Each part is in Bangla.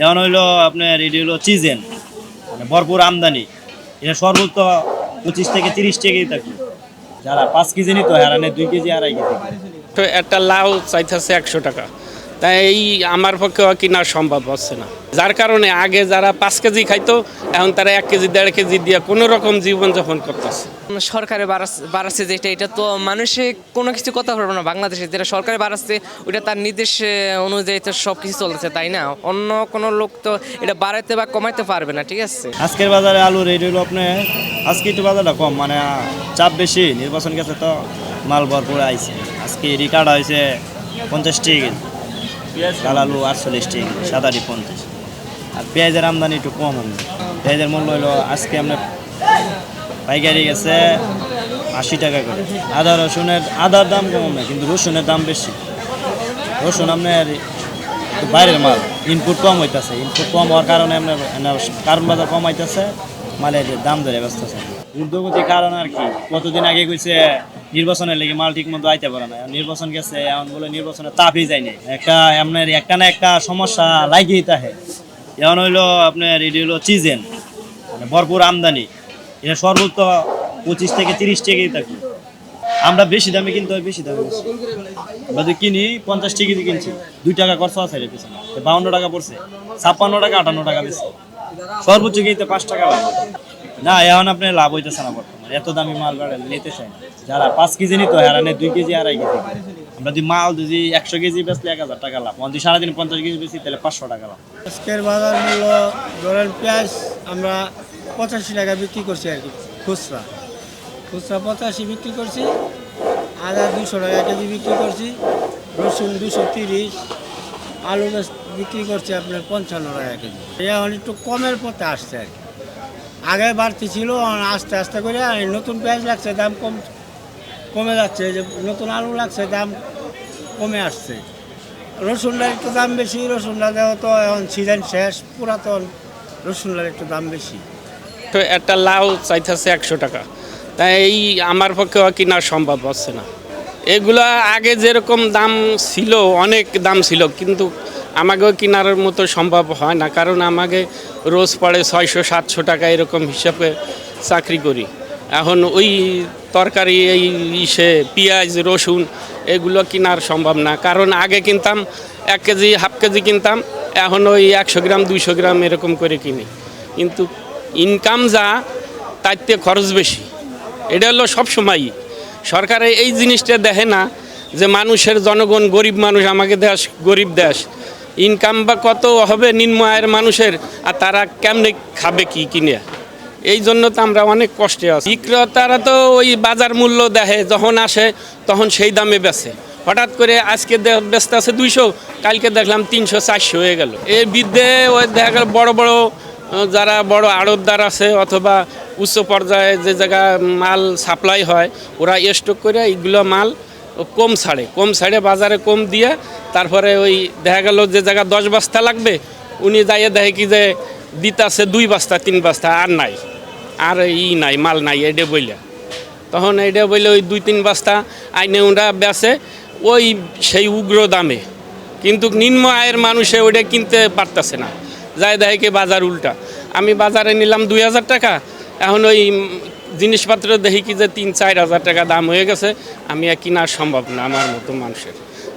যেমন হইল আপনার এটি হলো চিজেন মানে ভরপুর আমদানি। এটা সর্বোচ্চ পঁচিশ থেকে তিরিশ টাকাই থাকে। যারা পাঁচ কেজি নিত, হারানে দুই কেজি, আড়াই কেজি। তো একটা লাউ চাইতেছে একশো টাকা। তাই এই আমার পক্ষে কিনা সম্ভব হচ্ছে না। যার কারণে আগে যারা পাঁচ কেজি খাইতো এখন তারা এক কেজি দেড় কেজি দিয়ে কোনো রকম জীবনযাপন করতেছে। সরকারে বাড়াচ্ছে বাড়াচ্ছে যেটা এটা তো মানুষে কোনো কিছু কথা পারবে না। বাংলাদেশে যেটা সরকারে বাড়াচ্ছে ওটা তার নির্দেশ অনুযায়ী তো সব কিছু চলছে তাই না? অন্য কোনো লোক তো এটা বাড়াইতে বা কমাইতে পারবে না ঠিক আছে? আজকের বাজারে আলু রেট হইল আপনার আজকে একটু বাজারটা কম মানে চাপ বেশি নির্বাচন গেছে তো মাল ভরপুর আইছে। আজকে রিকার্ড হয়েছে পঞ্চাশ টাকা কেজি। লাল আলু আটচল্লিশ টাকা সাদাটি পঞ্চাশ। আর পেঁয়াজের আমদানি একটু কম আমি। পেঁয়াজের মূল্য হলো আজকে আপনার পাইকারি গেছে আশি টাকা করে। আদা, রসুনের, আদার দাম কম না, কিন্তু রসুনের দাম বেশি। রসুন আপনার বাইরের মাল ইনপুট কম হইতেছে। ইনপুট কম হওয়ার কারণে আপনার কারণ বাজার কম হইতেছে, মালের দাম ধরে ব্যস্ত আছে। ঊর্ধ্বগতি কারণ আর কি। কতদিন আগে কইছে, নির্বাচনের লেগে মাল ঠিক মতো আইতে পারে না। নির্বাচন গেছে এমন বলে নির্বাচনে তাপই যায়নি একটা আপনার একটা না একটা সমস্যা লাগিয়ে তাহে যেমন হইল আপনার এটি হলো চিজেন মানে ভরপুর আমদানি। এটা সর্বোচ্চ পঁচিশ থেকে তিরিশ টাকাই থাকবে আমরা বেশি দামে কিনতে বেশি দামে যদি কিনি, পঞ্চাশ টাকা কিনছি। দুই টাকা খরচ আছে এর পিছনে। বাউন্ন টাকা পড়ছে, ছাপ্পান্ন টাকা, আটান্ন টাকা বেশি। সর্বোচ্চ কিনতে পাঁচ টাকা হয়। না, এখন আপনি লাভ হইতেছে না বর্তমানে। এত দামি মাল নিতে চাই যারা পাঁচ কেজি নিত, হারানে দুই কেজি, আড়াই কেজি। আমরা যদি মাল যদি একশো কেজি বেচলে এক হাজার টাকা লাভ। যদি সারাদিন পঞ্চাশ কেজি বেশি তাহলে পাঁচশো টাকা লাভ। আজকের বাজার মূল্য, ধরেন পেঁয়াজ আমরা পঁচাশি টাকা বিক্রি করছি আর কি, খুচরা। খুচরা পঁচাশি বিক্রি করছি, আদা দুশো টাকা কেজি বিক্রি করছি, রসুন দুশো তিরিশ, আলু বিক্রি করছি আপনার পঞ্চান্ন টাকা কেজি। এখন একটু কমের পথে আসছে আর কি। আগে বাড়তি ছিল আস্তে আস্তে করে নতুন পেঁয়াজ লাগছে, দাম কম কমে যাচ্ছে, যে নতুন আলু লাগছে, দাম কমে আসছে। রসুনটার একটু দাম বেশি, রসুনটা তো এখন সিজন শেষ, পুরাতন, রসুনটার একটু দাম বেশি। তো একটা লাউ চাইতেছে একশো টাকা। তাই এই আমার পক্ষে কিনা সম্ভব হচ্ছে না। এগুলা আগে যেরকম দাম ছিল, অনেক দাম ছিল, কিন্তু আমাকেও কেনার মতো সম্ভব হয় না, কারণ আমাকে রোজ পড়ে ছয়শো, সাতশো টাকা এরকম হিসাবে চাকরি করি। এখন ওই তরকারি, এই ইসে, পেঁয়াজ, রসুন এগুলো কেনার সম্ভব না, কারণ আগে কিনতাম এক কেজি, হাফ কেজি কিনতাম, এখন ওই একশো গ্রাম, দুইশো গ্রাম এরকম করে কিনি। কিন্তু ইনকাম যা থেকে খরচ বেশি। এটা হলো সবসময়ই সরকারে এই জিনিসটা দেখে না যে মানুষের জনগণ গরিব মানুষ, আমাকে দেশ গরিব দেশ। ইনকাম বা কত হবে নিম্ন আয়ের মানুষের, আর তারা কেমনে খাবে কি কিনে? এই জন্য তো আমরা অনেক কষ্টে আছি। বিক্রেতারা তো ওই বাজার মূল্য দেখে, যখন আসে তখন সেই দামে বেচে। হঠাৎ করে আজকে ব্যস্ত আছে দুইশো, কালকে দেখলাম তিনশো, চারশো হয়ে গেল। এর বিদ্যে ওই দেখা গেল বড় বড় যারা বড় আড়তদার আছে অথবা উচ্চ পর্যায়ে যে জায়গা মাল সাপ্লাই হয়, ওরা স্টক করে এইগুলো মাল কম ছাড়ে কম ছাড়ে, বাজারে কম দিয়ে তারপরে ওই দেখা গেল যে জায়গা দশ বস্তা লাগবে, উনি যাইয়ে দেখে কি যে দিতাছে দুই বস্তা, তিন বস্তা, আর নাই। আর ই নাই, মাল নাই এটা বইলে। তখন এটা বইলে ওই দুই, তিন বস্তা আইনে ওরা বেচে, ওই সেই উগ্র দামে। কিন্তু নিম্ন আয়ের মানুষে ওটা কিনতে পারতেছে না। যায় দেখে বাজার উল্টা। আমি বাজারে নিলাম দুই হাজার টাকা, এখন ওই জিনিসপত্র দেখি কি যে তিন, চার হাজার টাকা দাম হয়ে গেছে, আমি আর কিনা সম্ভব না আমার মতো মানুষের।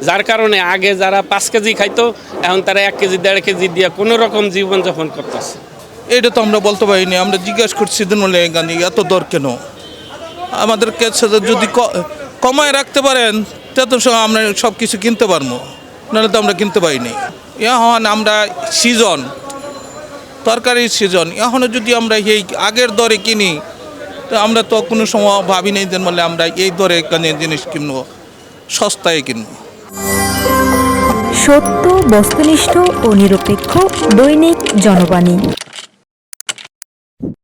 যার কারণে আগে যারা পাঁচ কেজি খাইতো, এখন তারা এক কেজি, দেড় কেজি দিয়ে কোনো রকম জীবনযাপন করতেছে। এটা তো আমরা বলতে পারিনি, আমরা জিজ্ঞেস করছি দিনলে গানি, এত দর কেন? আমাদের কাছে যদি কমায় রাখতে পারেন তত সময় আমরা সব কিছু কিনতে পারব। নাহলে তো আমরা কিনতে পারিনি। এখন আমরা সিজন, তরকারির সিজন। এখনও যদি আমরা এই আগের দরে কিনি তো আমরা তো কোনো সময় ভাবি নেই যে বলে আমরা এই দরে জিনিস কিনবো, সস্তায় কিনবো। সত্য, বস্তুনিষ্ঠ ও নিরপেক্ষ দৈনিক জনবাণী।